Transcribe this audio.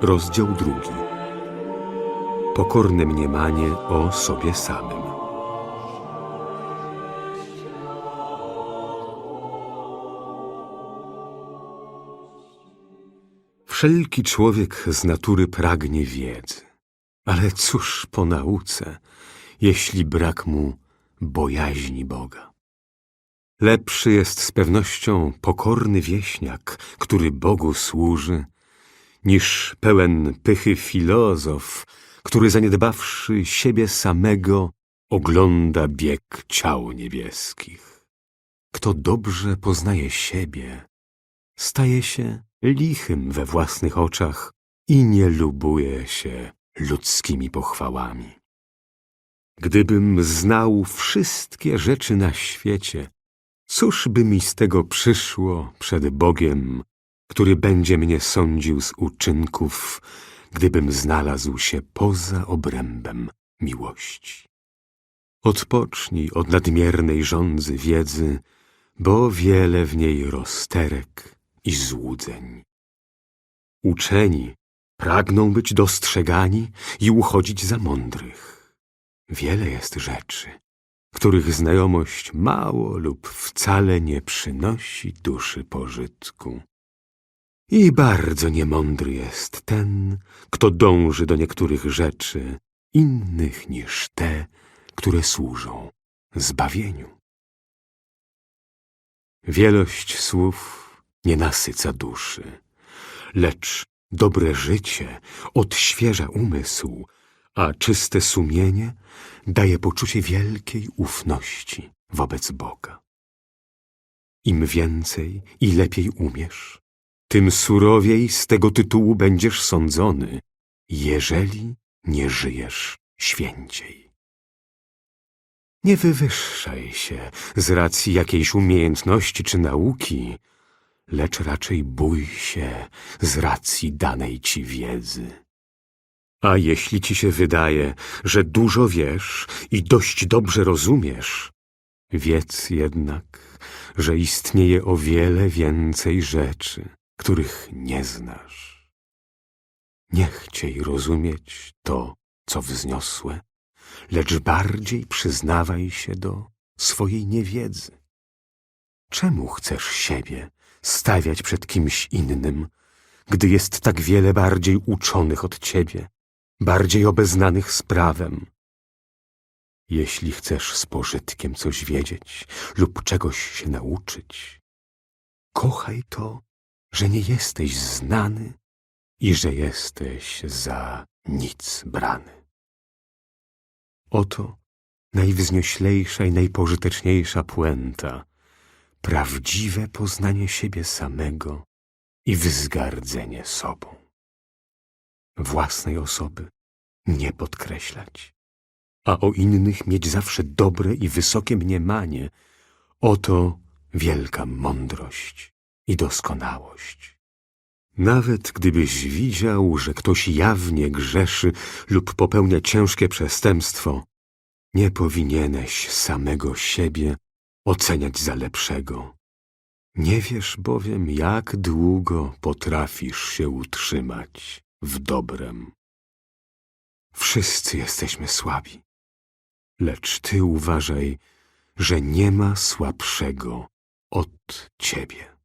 Rozdział drugi. Pokorne mniemanie o sobie samym. Wszelki człowiek z natury pragnie wiedzy. Ale cóż po nauce, jeśli brak mu bojaźni Boga? Lepszy jest z pewnością pokorny wieśniak, który Bogu służy, niż pełen pychy filozof, który zaniedbawszy siebie samego, ogląda bieg ciał niebieskich. Kto dobrze poznaje siebie, staje się lichym we własnych oczach i nie lubuje się ludzkimi pochwałami. Gdybym znał wszystkie rzeczy na świecie, cóż by mi z tego przyszło przed Bogiem, który będzie mnie sądził z uczynków, gdybym znalazł się poza obrębem miłości. Odpocznij od nadmiernej żądzy wiedzy, bo wiele w niej rozterek i złudzeń. Uczeni pragną być dostrzegani i uchodzić za mądrych. Wiele jest rzeczy, których znajomość mało lub wcale nie przynosi duszy pożytku. I bardzo niemądry jest ten, kto dąży do niektórych rzeczy innych niż te, które służą zbawieniu. Wielość słów nie nasyca duszy, lecz dobre życie odświeża umysł, a czyste sumienie daje poczucie wielkiej ufności wobec Boga. Im więcej i lepiej umiesz, tym surowiej z tego tytułu będziesz sądzony, jeżeli nie żyjesz święciej. Nie wywyższaj się z racji jakiejś umiejętności czy nauki, lecz raczej bój się z racji danej ci wiedzy. A jeśli ci się wydaje, że dużo wiesz i dość dobrze rozumiesz, wiedz jednak, że istnieje o wiele więcej rzeczy, których nie znasz. Nie chciej rozumieć to, co wzniosłe, lecz bardziej przyznawaj się do swojej niewiedzy. Czemu chcesz siebie stawiać przed kimś innym, gdy jest tak wiele bardziej uczonych od ciebie, bardziej obeznanych z prawem? Jeśli chcesz z pożytkiem coś wiedzieć lub czegoś się nauczyć, kochaj to, że nie jesteś znany i że jesteś za nic brany. Oto najwznioślejsza i najpożyteczniejsza puenta, prawdziwe poznanie siebie samego i wzgardzenie sobą. Własnej osoby nie podkreślać, a o innych mieć zawsze dobre i wysokie mniemanie. Oto wielka mądrość i doskonałość. Nawet gdybyś widział, że ktoś jawnie grzeszy lub popełnia ciężkie przestępstwo, nie powinieneś samego siebie oceniać za lepszego. Nie wiesz bowiem, jak długo potrafisz się utrzymać w dobrem. Wszyscy jesteśmy słabi, lecz ty uważaj, że nie ma słabszego od ciebie.